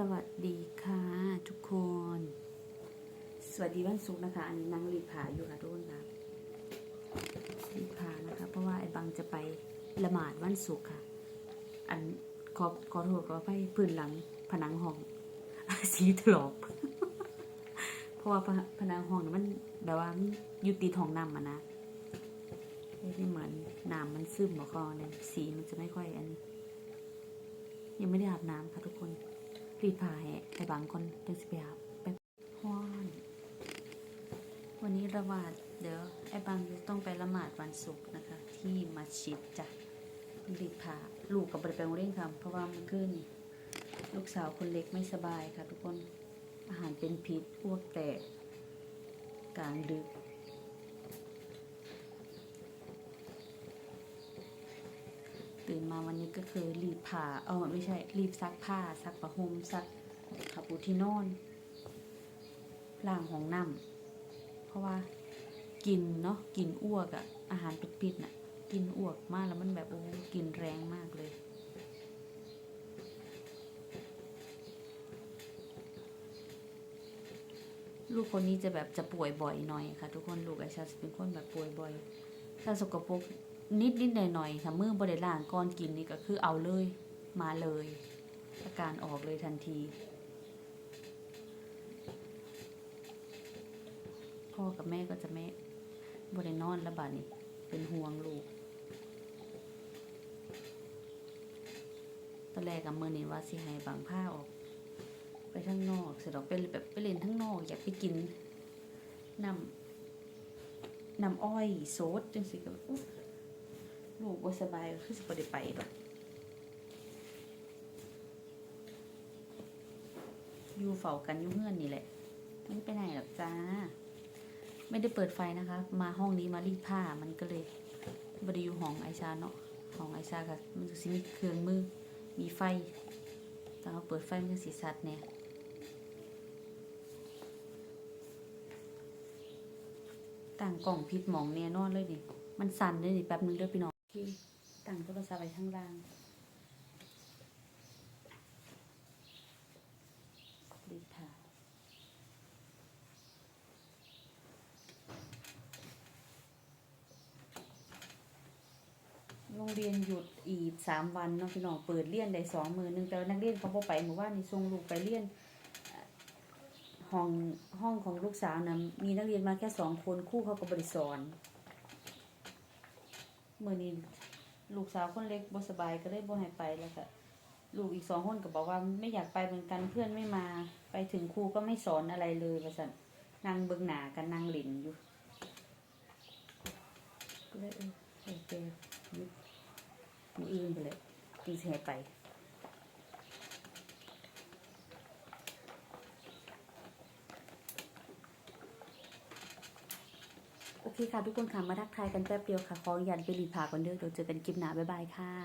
สวัสดีค่ะทุกคน สวัสดีวันศุกร์นะคะ อันนี้นั่งรีผาอยู่ค่ะทุกคนค่ะรีผานะคะ เพราะว่าไอ้บังจะไปละหมาดวันศุกร์ค่ะ อันขอขอโทษขอไปพื้นหลังผนังห้องสีถลอกเพราะว่าผนังห้องน่ะมันแบบว่ามันอยู่ติดห้องน้ำอะนะไม่เหมือนน้ำมันซึมหรอกก็เนี่ยสีมันจะไม่ค่อยอันนี้ยังไม่ได้อาบน้ำค่ะทุกคน รีดผ้าให้ไอ้บางคนจังสิไปอาไปฮ้อนวันนี้ละหมาดเดี๋ยวไอ้บางจะต้องไปละหมาดวันศุกร์นะคะ ที่มัสยิดจ้ะรีดผ้าลูกกับบริไปโรงเรียนค่ะเพราะว่ามันขึ้นลูกสาวคนเล็กไม่สบายค่ะ ทุกคนอาหารเป็นพิษอ้วกแตกกลางดึก ตื่น มาวันนี้ก็คือรีบผ่าเออไม่ใช่รีบซักผ้า ซักผ้าห่มซักผ้าปูที่นอนล้างห้องน้ำเพราะว่ากินเนาะกินอ้วกอะอาหารปิดปิดๆน่ะ กินอ้วกมากแล้วมันแบบโอ้กินแรงมากเลยลูกคนนี้จะแบบจะป่วยบ่อยหน่อยค่ะ ทุกคนลูกไอชาจะเป็นคนแบบป่วยบ่อยถ้าสกปรก นิดนิดหน่อยหน่อยๆถ้ามือบริล่างก่อนกินนี่ก็คือเอาเลยมาเลยอาการออกเลยทันที พ่อกับแม่ก็จะไม่บรินอนแล้วบาดนี้เป็นห่วงลูกตอนแรกกับมือนี่ว่าสิให้บางผ้าออกไปข้งนอกเสร็จออกไปแบบไปเล่นข้งนอก อยากไปกินน้ำน้ำอ้อยโซดจังสิก็แบ ลูกบ่สบายคือสิบ่ได้ไปดอกอยู่เฝ้ากันอยู่เฮือนนี่แหละไม่ไปไหนหรอกจ้า ไม่ได้เปิดไฟนะคะ มาห้องนี้มารีดผ้ามันก็เลยบ่ได้อยู่ห้องไอชาเนาะห้องไอชาค่ะ มันจะสิมีเครื่องมือมีไฟแต่เราเปิดไฟมันจะสีสัดเนี่ยต่างกล่องผิดหมองแน่นอนเลยนี่ มันสั่นเลยนี่แป๊บนึงเด้อพี่น้อง ที่ต่างโทรศัพท์ไปข้างล่างดีค่ะโรงเรียนหยุดอีกสามวันเนาะพี่น้องเปิดเรียนได้สองมือหนึงแต่นักเรียนเขาไปเมื่อวานนี่ส่งลูกไปเรียนห้องห้องของลูกสาวนะมีนักเรียนมาแค่สองคนคู่เขาก็บริสอน มื่อนี้ลูกสาวคนเล็กบ่สบายก็เลยบ่ให้ไปแล้วค่ะ ลูกอีกสองคนก็บอกว่าไม่อยากไปเหมือนกันเพื่อนไม่มา ไปถึงครูก็ไม่สอนอะไรเลยประสันนั่งเบิ่งหนากันนั่งหลินอยู่ก็เลยเออโอเคยึดมืออื่นไปเลยจริงให้ไป ที่ค่ะทุกคนค่ะมาทักทายกันแป๊บเดียวค่ะ ขออนุญาตไปรีดผาก่อนเด้อเดี๋ยวเจอกันคลิปหน้าบ๊ายบายค่ะ